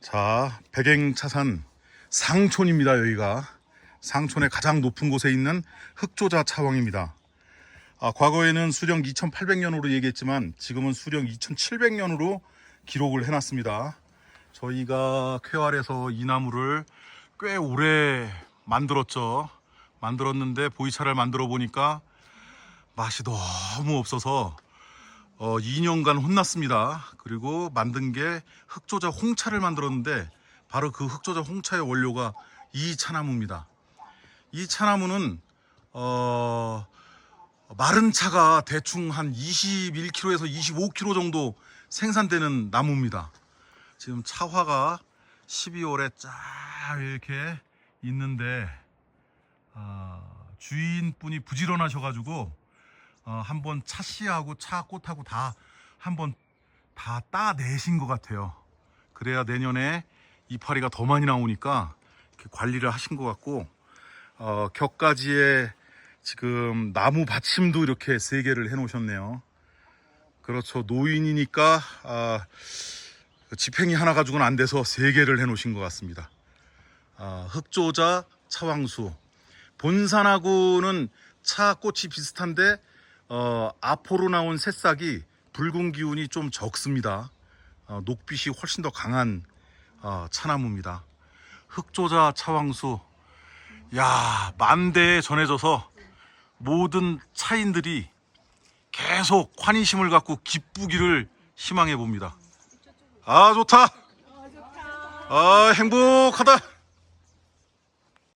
자, 백행차산 상촌입니다. 여기가 상촌의 가장 높은 곳에 있는 흑조자 차왕입니다. 아, 과거에는 수령 2,800년으로 얘기했지만 지금은 수령 2,700년으로 기록을 해놨습니다. 저희가 쾌활에서 이 나무를 꽤 오래 만들었죠. 만들었는데 보이차를 만들어 보니까 맛이 너무 없어서 어, 2년간 혼났습니다. 그리고 만든 게 흑조자 홍차를 만들었는데 바로 그 흑조자 홍차의 원료가 이 차나무입니다. 이 차나무는 어, 마른 차가 대충 한 21kg에서 25kg 정도 생산되는 나무입니다. 지금 차화가 12월에 쫙 이렇게 있는데 아, 주인분이 부지런하셔가지고 어, 한번 차 씨하고 차 꽃하고 다 한번 다 따내신 것 같아요. 그래야 내년에 이파리가 더 많이 나오니까 관리를 하신 것 같고 어, 격가지에 지금 나무 받침도 이렇게 세 개를 해놓으셨네요. 그렇죠. 노인이니까 아, 지팽이 하나 가지고는 안 돼서 세 개를 해놓으신 것 같습니다. 아, 흑조자 차왕수 본산하고는 차 꽃이 비슷한데 어, 앞으로 나온 새싹이 붉은 기운이 좀 적습니다. 어, 녹빛이 훨씬 더 강한 어, 차나무입니다. 흑조자 차왕수 야 만대에 전해져서 모든 차인들이 계속 환희심을 갖고 기쁘기를 희망해 봅니다. 아 좋다. 아 행복하다.